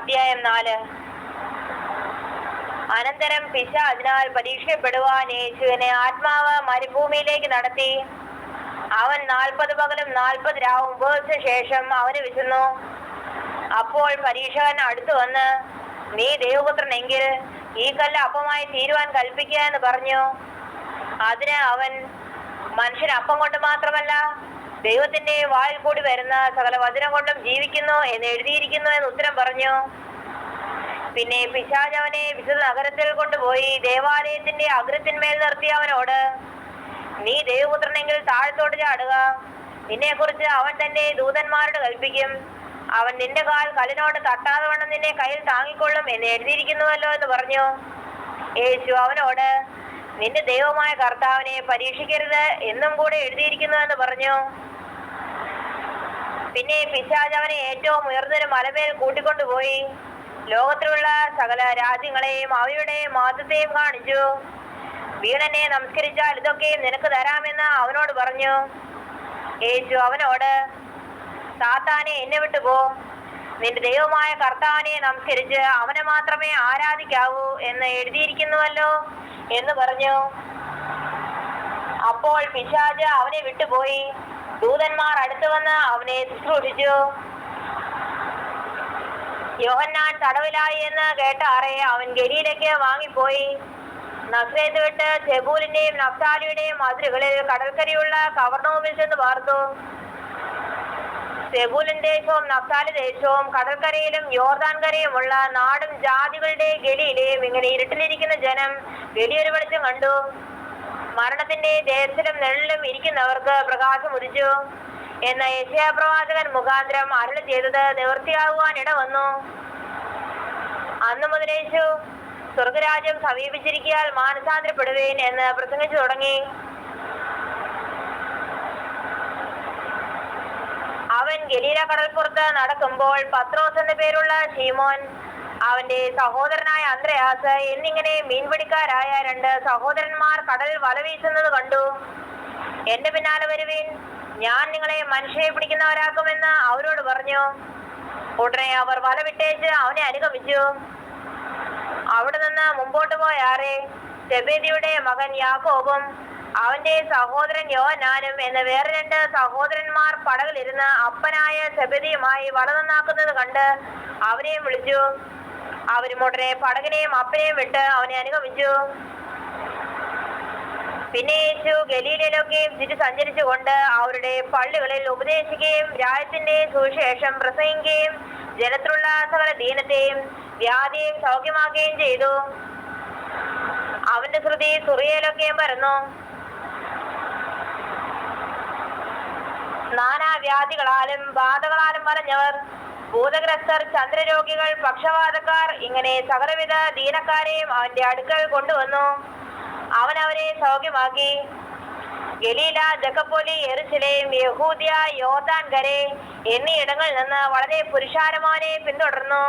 അധ്യായം അനന്തരം പിശ അതിനാൽ പരീക്ഷപ്പെടുവാൻ യേശുവിനെ ആത്മാവ് മരുഭൂമിയിലേക്ക് നടത്തി. അവൻ നാൽപ്പത് പകലും നാൽപ്പത് രാവും ഉപയോഗിച്ച ശേഷം അവന് വിശന്നു. അപ്പോൾ പരീക്ഷകൻ അടുത്തു വന്ന് നീ ദൈവപുത്രനെങ്കിൽ ഈ കല്ല് അപ്പമായി തീരുവാൻ കൽപ്പിക്കുക എന്ന് പറഞ്ഞു. അതിന് അവൻ മനുഷ്യൻ അപ്പം കൊണ്ട് മാത്രമല്ല ദൈവത്തിന്റെ വായിൽ കൂടി വരുന്ന സകല വചനം കൊണ്ടും ജീവിക്കുന്നു എന്ന് എഴുതിയിരിക്കുന്നു എന്ന് ഉത്തരം പറഞ്ഞു. പിന്നെ പിശാജ് അവനെ വിശുദ്ധ നഗരത്തിൽ കൊണ്ടുപോയി ദേവാലയത്തിന്റെ അഗ്രത്തിന്മേൽ നിർത്തി അവനോട് നീ ദൈവപുത്രനെങ്കിൽ താഴത്തോട്ട് ചാടുക. നിന്നെ കുറിച്ച് അവൻ തന്റെ ദൂതന്മാരോട് കൽപ്പിക്കും. അവൻ നിന്റെ കാൽ കല്ലിനോട് തട്ടാതെ വണ്ണം നിന്നെ കയ്യിൽ താങ്ങിക്കൊള്ളും എന്ന് എഴുതിയിരിക്കുന്നുവല്ലോ എന്ന് പറഞ്ഞു. യേശു അവനോട് നിന്റെ ദൈവമായ കർത്താവിനെ പരീക്ഷിക്കരുത്. എന്നും കൂടെ എഴുതിയിരിക്കുന്നു എന്ന് പറഞ്ഞു. പിന്നെ പിശാജ് അവനെ ഏറ്റവും ഉയർന്നൊരു മലമേൽ കൂട്ടിക്കൊണ്ടുപോയി ലോകത്തിലുള്ള സകല രാജ്യങ്ങളെയും അവയുടെ മാതൃത്തെയും കാണിച്ചു. വീണനെ നമസ്കരിച്ചാൽ ഇതൊക്കെ നിനക്ക് തരാമെന്ന് അവനോട് പറഞ്ഞു. യേശു അവനോട് സാത്താനെ എന്നെ വിട്ടുപോ നിന്റെ ദൈവമായ കർത്താവിനെ നമസ്കരിച്ച് അവനെ മാത്രമേ ആരാധിക്കാവൂ എന്ന് എഴുതിയിരിക്കുന്നുവല്ലോ എന്ന് പറഞ്ഞു. അപ്പോൾ പിശാജ് അവനെ വിട്ടുപോയി. ദൂതന്മാർ അടുത്തു വന്ന് അവനെ ശുശ്രൂഷിച്ചു. യോഹന്നാൻ തടവിലായി എന്ന് കേട്ട അറേ അവൻ ഗലിയിലേക്ക് വാങ്ങിപ്പോയി. നസ്രേത്ത് വിട്ട് ചെബൂലിന്റെയും നഫ്താലിയുടെയും മതിലുകളിൽ കടൽക്കരയുള്ള കവർണവുമിൽ ചെന്ന് പാർത്തു. സെബൂലൻ ദേശവും നഫ്താലി ദേശവും കടൽക്കരയിലും യോർദാൻ കരയുമുള്ള നാടും ജാതികളുടെ ഗലിയിലെയും ഇങ്ങനെ ഇരുട്ടിലിരിക്കുന്ന ജനം വലിയൊരു വെളിച്ചം കണ്ടു. മരണത്തിന്റെ ദേശത്തിലും നെള്ളിലും ഇരിക്കുന്നവർക്ക് പ്രകാശം ഉദിച്ചു. എന്ന യശയാ പ്രവാചകൻ മുഖാന്തരം അരുളി ചെയ്തത് നിവൃത്തിയാകുവാൻ ഇട വന്നു അന്ന് മുതലേശു സ്വർഗരാജ്യം സമീപിച്ചിരിക്കാൻ മാനസാന്തരപ്പെടുവേൻ എന്ന് പ്രസംഗിച്ചു തുടങ്ങി. അവൻ ഗലീല കടൽപ്പുറത്ത് നടക്കുമ്പോൾ പത്രോസ് എന്ന പേരുള്ള ഷീമോൻ അവന്റെ സഹോദരനായ അന്ത്രയാസ് എന്നിങ്ങനെ മീൻപിടിക്കാരായ രണ്ട് സഹോദരന്മാർ കടൽ വല വീശുന്നത് കണ്ടു. എന്റെ പിന്നാലെ വരുവിൻ. ഞാൻ നിങ്ങളെ മനുഷ്യരെ പിടിക്കുന്നവരാക്കുമെന്ന് അവരോട് പറഞ്ഞു. ഉടനെ അവർ വല വിട്ടേച്ച് അവനെ അനുഗമിച്ചു. അവിടെ നിന്ന് മുമ്പോട്ട് പോയാറെ സെബേദിയുടെ മകൻ യാക്കോബും അവന്റെ സഹോദരൻ യോനാനും എന്ന വേറെ രണ്ട് സഹോദരന്മാർ പടകിലിരുന്ന് അപ്പനായ സെബദിയുമായി വല നന്നാക്കുന്നത് കണ്ട് അവരെയും വിളിച്ചു. അവരും ഉടനെ പടകിനെയും അപ്പനെയും വിട്ട് അവനെ അനുഗമിച്ചു. പിന്നെ യേശു ഗലീലയിലൊക്കെയും ചുറ്റി സഞ്ചരിച്ചുകൊണ്ട് അവരുടെ പള്ളികളിൽ ഉപദേശിക്കുകയും രാജ്യത്തിന്റെ സുവിശേഷം പ്രസംഗിക്കുകയും ജലത്തിലുള്ള സകല ദീനത്തെയും വ്യാധിയും സൗഖ്യമാക്കുകയും ചെയ്തു. അവന്റെ ശ്രുതി സുറിയയിലൊക്കെയും പരന്നു. നാനാവ്യാധികളാലും ബാധകളാലും വലഞ്ഞവർ ഭൂതഗ്രസ്തർ ചന്ദ്രരോഗികൾ പക്ഷപാതക്കാർ ഇങ്ങനെ സകലവിധ ദീനക്കാരെയും അവന്റെ അടുക്കൽ കൊണ്ടുവന്നു. അവൻ അവരെ സൗഖ്യമാക്കി. ഗലീല ദക്കപ്പൊലി എറുസലേം യഹൂദിയ യോർദാൻ കരെ എന്നീ ഇടങ്ങളിൽ നിന്ന് വളരെ പുരുഷാരമാനെ പിന്തുടർന്നു.